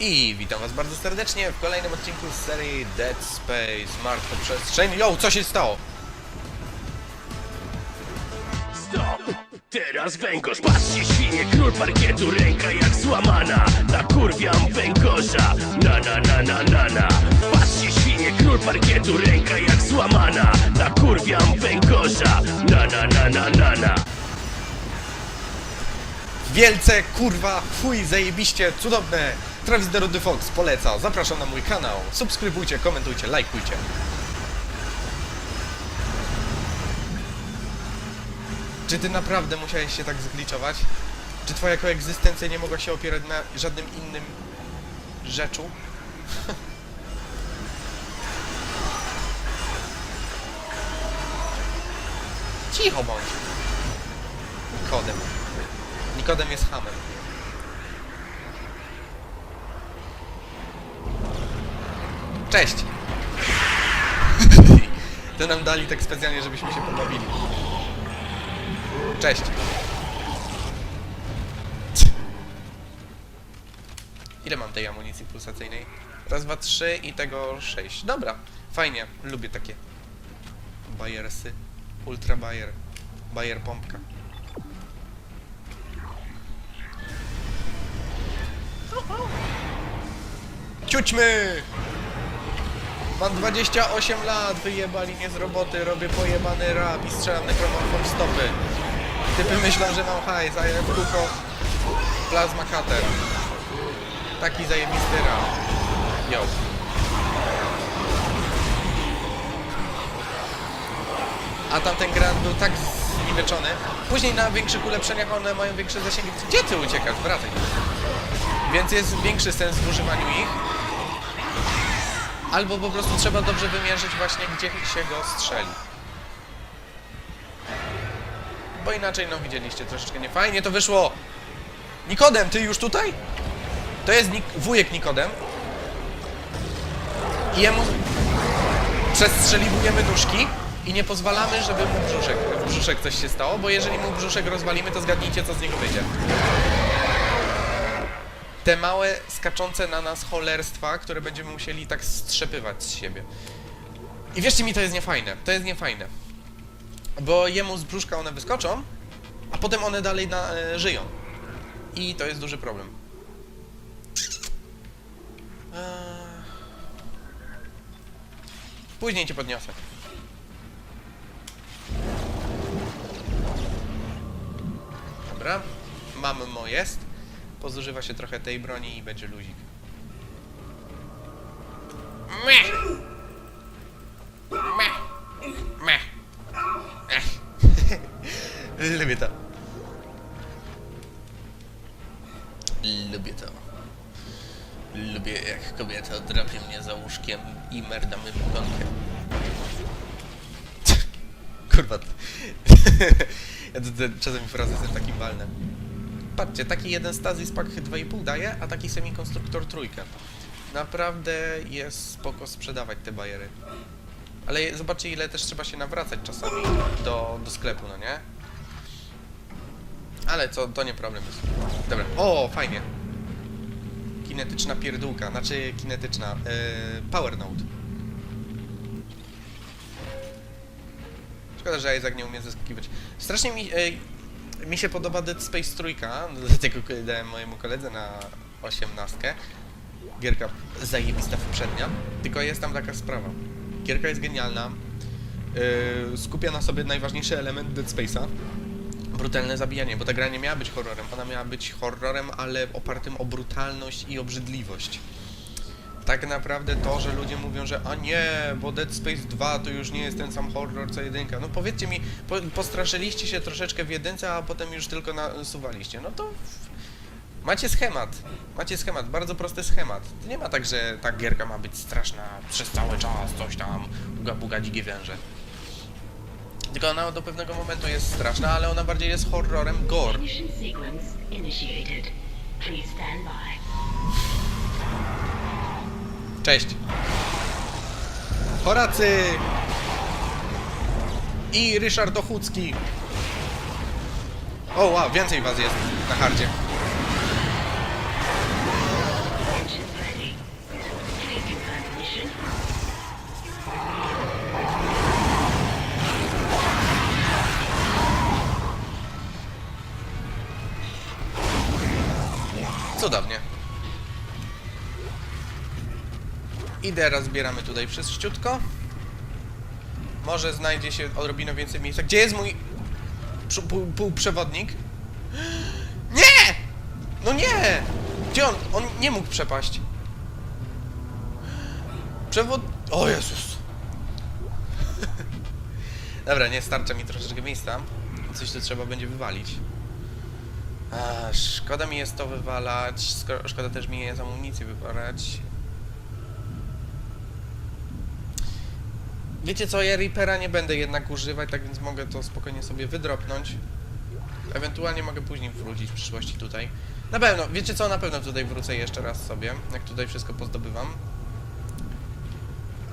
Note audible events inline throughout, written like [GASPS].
I witam was bardzo serdecznie w kolejnym odcinku z serii Dead Space Martwa Przestrzeń. Yo, co się stało? Stop! Teraz węgorz, patrzcie świnie, król parkietu, ręka jak złamana Nakurwiam węgorza, na na na na na na Patrzcie świnie, król parkietu, ręka jak złamana Nakurwiam węgorza, na na na na na na Wielce, kurwa, fuj, zajebiście, cudowne. Travis the Rudy Fox poleca. Zapraszam na mój kanał. Subskrybujcie, komentujcie, lajkujcie. Czy ty naprawdę musiałeś się tak zgliczować? Czy twoja koegzystencja nie mogła się opierać na żadnym innym rzeczu? [LAUGHS] Cicho bądź. Kodem. Nikodem jest hamem. Cześć! [LAUGHS] To nam dali tak specjalnie, żebyśmy się pobawili. Cześć! Ile mam tej amunicji pulsacyjnej? Raz, dwa, trzy i tego sześć. Dobra, fajnie, lubię takie bajersy. Ultra bajer. Bajer pompka. Ciućmy! Mam 28 lat, wyjebali mnie z roboty, robię pojebany rap i strzelam nekromorfą w stopy. Typy myślą, że mam hajs, a ja w kółko plasma cutter. Taki zajebisty rap. Yo. A tamten grand był tak zniweczony. Później na większych ulepszeniach one mają większe zasięgi. Gdzie ty uciekasz? Wracaj. Więc jest większy sens w używaniu ich. Albo po prostu trzeba dobrze wymierzyć właśnie, gdzie się go strzeli. Bo inaczej, no widzieliście, troszeczkę nie fajnie to wyszło. Nikodem, ty już tutaj? To jest Nik wujek Nikodem. I jemu przestrzeliwujemy nóżki i nie pozwalamy, żeby mu brzuszek, w brzuszek coś się stało, bo jeżeli mu brzuszek rozwalimy, to zgadnijcie, co z niego wyjdzie te małe, skaczące na nas cholerstwa, które będziemy musieli tak strzepywać z siebie. I wierzcie mi, to jest niefajne. To jest niefajne. Bo jemu z brzuszka one wyskoczą, a potem one dalej na, e, żyją. I to jest duży problem. Eee... Później cię podniosę. Dobra, mamy mo jest. Pozużywa się trochę tej broni i będzie luzik. Meh. Meh. Meh. Ech. [LAUGHS] Lubię to. Lubię to. Lubię jak kobieta drapie mnie za łóżkiem i merda mnie pogonkę. Kurwa. [LAUGHS] ja to, to, czasami frazy są takim walnem. Patrzcie, taki jeden Stasis Pack 2,5 daje, a taki semikonstruktor trójkę. Naprawdę jest spoko sprzedawać te bajery. Ale zobaczcie ile też trzeba się nawracać czasami do, do sklepu, no nie? Ale to, to nie problem jest. Dobra, o fajnie. Kinetyczna pierdółka, znaczy kinetyczna, yy, Power Node. Szkoda, że Isaac nie umie zeskakiwać. Strasznie mi, e, mi się podoba Dead Space trójka, dlatego k- dałem mojemu koledze na osiemnastkę. Gierka zajebista poprzednia, tylko jest tam taka sprawa. Gierka jest genialna, yy, skupia na sobie najważniejszy element Dead Space'a, brutalne zabijanie, bo ta gra nie miała być horrorem, ona miała być horrorem, ale opartym o brutalność i obrzydliwość tak naprawdę to, że ludzie mówią, że a nie, bo Dead Space 2 to już nie jest ten sam horror co jedynka. No powiedzcie mi, po, postraszyliście się troszeczkę w jedynce, a potem już tylko nasuwaliście. No to macie schemat. Macie schemat, bardzo prosty schemat. To nie ma tak, że ta gierka ma być straszna przez cały czas, coś tam, uga buga dzikie węże. Tylko ona do pewnego momentu jest straszna, ale ona bardziej jest horrorem gore. Cześć. Horacy! I Ryszard Ochucki. O, wow, więcej was jest na hardzie. I teraz zbieramy tutaj wszystko. Może znajdzie się odrobinę więcej miejsca. Gdzie jest mój półprzewodnik? [GASPS] Nie! No nie! Gdzie on? On nie mógł przepaść. Przewod... O Jezus! [LAUGHS] Dobra, nie starcza mi troszeczkę miejsca. Coś tu trzeba będzie wywalić. A, szkoda mi jest to wywalać. Szkoda też mi jest amunicję wywalać. Wiecie co, ja Reapera nie będę jednak używać, tak więc mogę to spokojnie sobie wydropnąć. Ewentualnie mogę później wrócić w przyszłości tutaj. Na pewno, wiecie co, na pewno tutaj wrócę jeszcze raz sobie, jak tutaj wszystko pozdobywam.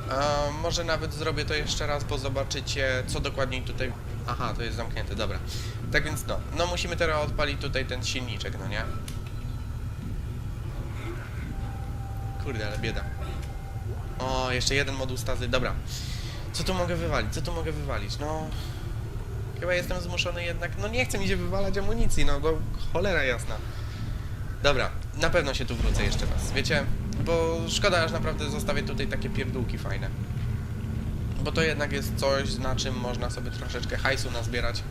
A, może nawet zrobię to jeszcze raz, bo zobaczycie, co dokładniej tutaj... Aha, to jest zamknięte, dobra. Tak więc no, no musimy teraz odpalić tutaj ten silniczek, no nie? Kurde, ale bieda. O, jeszcze jeden moduł stazy, dobra. Co tu mogę wywalić? Co tu mogę wywalić? No... Chyba jestem zmuszony jednak... No nie chcę mi się wywalać amunicji, no bo cholera jasna. Dobra, na pewno się tu wrócę jeszcze raz, wiecie? Bo szkoda, aż naprawdę zostawię tutaj takie pierdółki fajne. Bo to jednak jest coś, na czym można sobie troszeczkę hajsu nazbierać.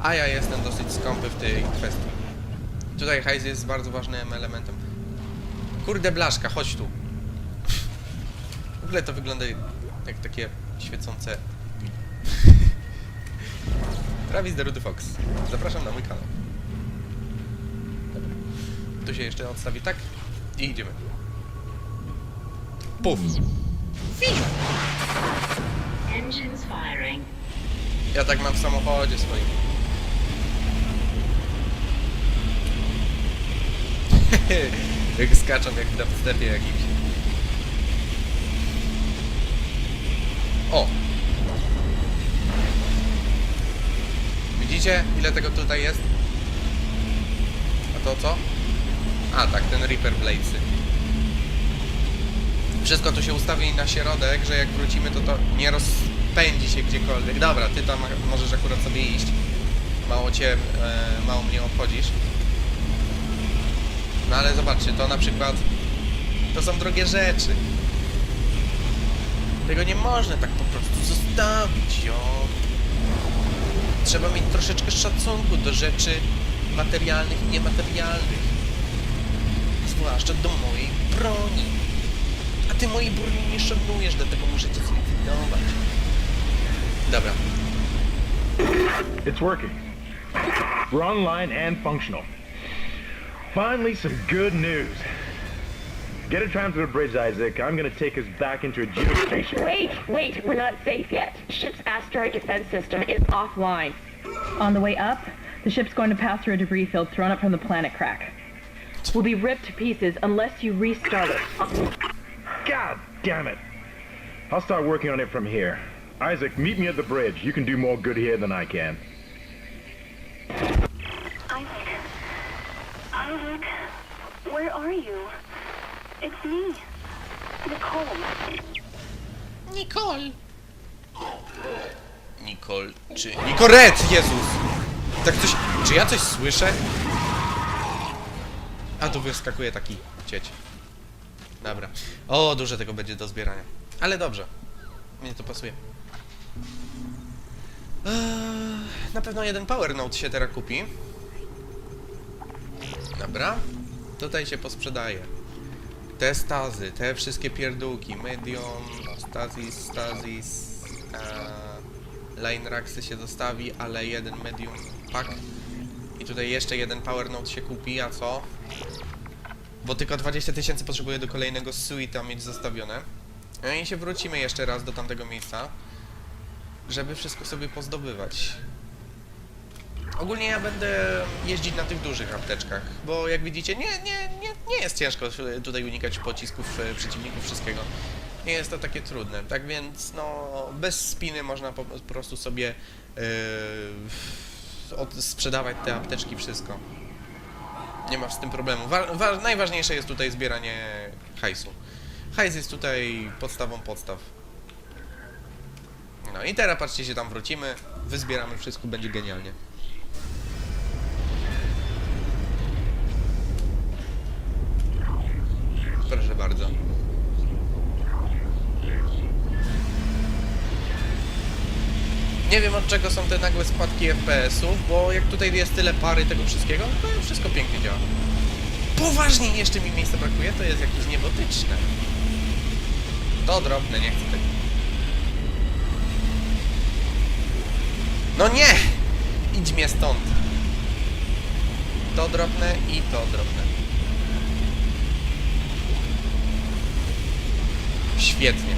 A ja jestem dosyć skąpy w tej kwestii. Tutaj hajs jest bardzo ważnym elementem. Kurde blaszka, chodź tu. W ogóle to wygląda jak takie świecące... [LAUGHS] Travis the Rudy Fox. Zapraszam na mój kanał. Dobra. Tu się jeszcze odstawi tak i idziemy. Puf. Engines firing. Ja tak mam w samochodzie swoim. [LAUGHS] jak skaczą jak w dubstepie jakimś. O! Widzicie ile tego tutaj jest? A to co? A tak, ten Reaper Bladesy. Wszystko tu się ustawi na środek, że jak wrócimy to to nie rozpędzi się gdziekolwiek. Dobra, ty tam możesz akurat sobie iść. Mało cię, e, mało mnie obchodzisz. No ale zobaczcie, to na przykład to są drogie rzeczy. Tego nie można tak zostawić, jo. Trzeba mieć troszeczkę szacunku do rzeczy materialnych i niematerialnych. Zwłaszcza do mojej broni. A ty mojej broni nie szanujesz, dlatego muszę cię zlikwidować. Dobra. It's working. We're online and functional. Finally, some good news. Get a tram to the bridge, Isaac. I'm gonna take us back into a geostation. Wait, wait, we're not safe yet. Ship's asteroid defense system is offline. On the way up, the ship's going to pass through a debris field thrown up from the planet crack. We'll be ripped to pieces unless you restart it. God damn it. I'll start working on it from here. Isaac, meet me at the bridge. You can do more good here than I can. Isaac. Isaac. Where are you? It's me. Nicole. Nicole. Nicole, czy... Nikoret! Jezus! Tak coś... Czy ja coś słyszę? A tu wyskakuje taki cieć. Dobra. O, dużo tego będzie do zbierania. Ale dobrze. Mnie to pasuje. Eee, na pewno jeden Power Note się teraz kupi. Dobra. Tutaj się posprzedaje. Te stazy, te wszystkie pierdółki, medium, stasis, stasis, e, line racksy się zostawi, ale jeden medium pack i tutaj jeszcze jeden power note się kupi, a co? Bo tylko 20 tysięcy potrzebuję do kolejnego suite'a mieć zostawione. No i się wrócimy jeszcze raz do tamtego miejsca, żeby wszystko sobie pozdobywać. Ogólnie ja będę jeździć na tych dużych apteczkach, bo jak widzicie, nie, nie, nie, nie jest ciężko tutaj unikać pocisków e, przeciwników, wszystkiego. Nie jest to takie trudne, tak więc no bez spiny można po, prostu sobie yy, sprzedawać te apteczki, wszystko. Nie ma z tym problemu. Wa najważniejsze jest tutaj zbieranie hajsu. Hajs jest tutaj podstawą podstaw. No i teraz patrzcie się tam wrócimy, wyzbieramy wszystko, będzie genialnie. bardzo. Nie wiem od czego są te nagłe spadki FPS-ów, bo jak tutaj jest tyle pary tego wszystkiego, no to wszystko pięknie działa. Poważnie jeszcze mi miejsca brakuje, to jest jakieś niebotyczne. To drobne, nie chcę tego. No nie! Idź mnie stąd. To drobne i to drobne. Świetnie.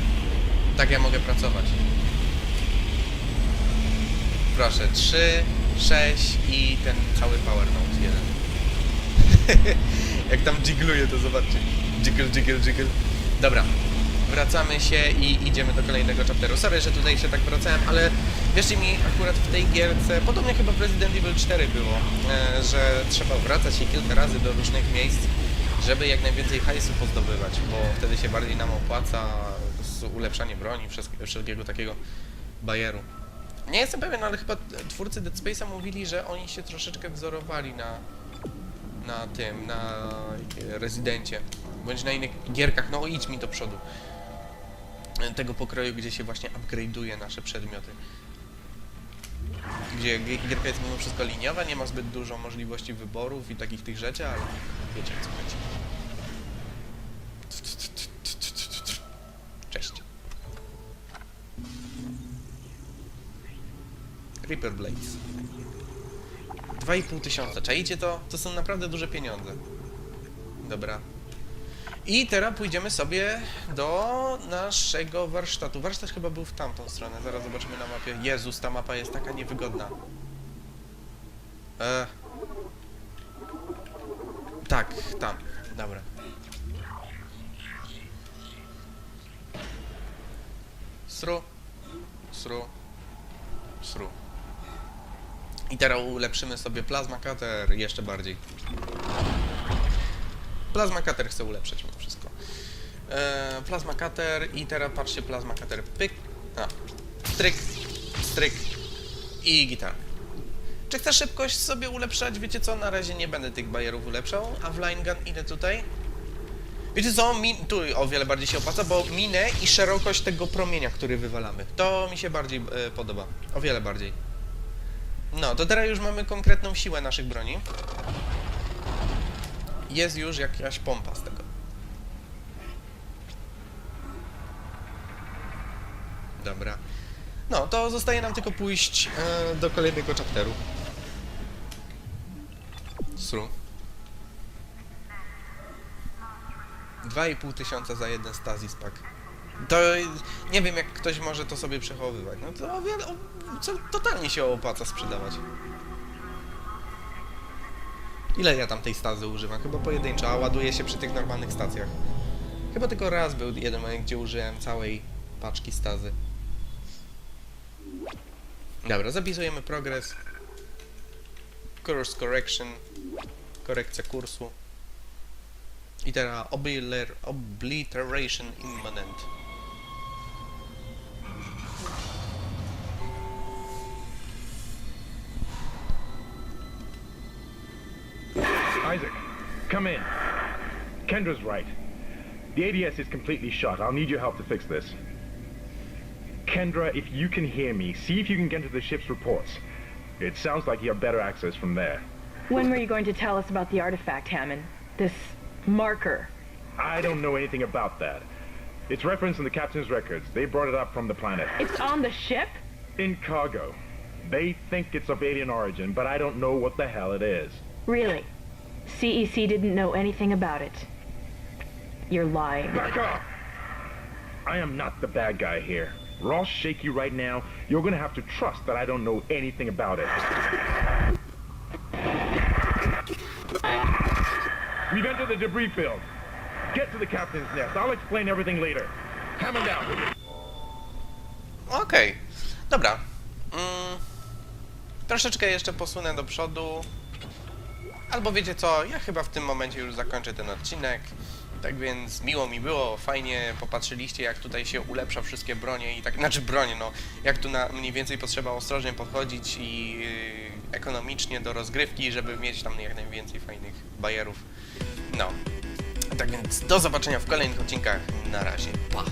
Tak ja mogę pracować. Proszę, 3, 6 i ten cały power note 1. [LAUGHS] Jak tam jigluje, to zobaczcie. Jiggle, jiggle, jiggle. Dobra. Wracamy się i idziemy do kolejnego chapteru. Sorry, że tutaj się tak wracałem, ale wierzcie mi, akurat w tej gierce, podobnie chyba w Resident Evil 4 było, e, że trzeba wracać się kilka razy do różnych miejsc, żeby jak najwięcej hajsu pozdobywać, bo wtedy się bardziej nam opłaca ulepszanie broni, wszelkiego takiego bajeru. Nie jestem pewien, ale chyba twórcy Dead Space'a mówili, że oni się troszeczkę wzorowali na, na tym, na Rezydencie, bądź na innych gierkach, no idź mi do przodu. Tego pokroju, gdzie się właśnie upgrade'uje nasze przedmioty. Gdzie gi- gierka jest mimo wszystko liniowa, nie ma zbyt dużo możliwości wyborów i takich tych rzeczy, ale wiecie co chodzi. Cześć. Reaper Blades. 2,5 tysiąca. Czajcie to? To są naprawdę duże pieniądze. Dobra. I teraz pójdziemy sobie do naszego warsztatu. Warsztat chyba był w tamtą stronę. Zaraz zobaczymy na mapie. Jezus, ta mapa jest taka niewygodna. E... Tak, tam. Dobra. Sru. Sru. Sru. I teraz ulepszymy sobie plazma cutter jeszcze bardziej. Plasma cutter chcę ulepszyć mimo wszystko. E, plasma cutter i teraz patrzcie, plasma cutter pyk, a, stryk, stryk i gitara. Czy chcę szybkość sobie ulepszać? Wiecie co, na razie nie będę tych bajerów ulepszał, a w line gun idę tutaj. Wiecie co, tu o wiele bardziej się opłaca, bo minę i szerokość tego promienia, który wywalamy. To mi się bardziej e, podoba, o wiele bardziej. No, to teraz już mamy konkretną siłę naszych broni jest już jakaś pompa z tego. Dobra. No, to zostaje nam tylko pójść e, do kolejnego chapteru. Sru. 2,5 tysiąca za jeden Stasis pack. To nie wiem, jak ktoś może to sobie przechowywać. No to o co, totalnie się opłaca sprzedawać. Ile ja tam tej stazy używam? Chyba pojedynczo, a ładuje się przy tych normalnych stacjach. Chyba tylko raz był jeden moment, gdzie użyłem całej paczki stazy. Dobra, zapisujemy progres. Course correction. Korekcja kursu. I teraz obliter obliteration imminent. Isaac, come in. Kendra's right. The ADS is completely shut. I'll need your help to fix this. Kendra, if you can hear me, see if you can get to the ship's reports. It sounds like you have better access from there. When were you going to tell us about the artifact, Hammond? This marker. I don't know anything about that. It's referenced in the captain's records. They brought it up from the planet. It's on the ship? In cargo. They think it's of alien origin, but I don't know what the hell it is. Really? CEC didn't know anything about it. You're lying. Back off! I am not the bad guy here. We're all shaky right now. You're gonna have to trust that I don't know anything about it. We've entered the debris field. Get to the captain's nest. I'll explain everything later. Hammond out. Okej, dobra. Mm, troszeczkę jeszcze posunę do przodu. Albo wiecie co, ja chyba w tym momencie już zakończę ten odcinek. Tak więc miło mi było, fajnie popatrzyliście jak tutaj się ulepsza wszystkie bronie i tak, znaczy bronie, no, jak tu na mniej więcej potrzeba ostrożnie podchodzić i ekonomicznie do rozgrywki, żeby mieć tam jak najwięcej fajnych bajerów. No. Tak więc do zobaczenia w kolejnych odcinkach. Na razie. Pa!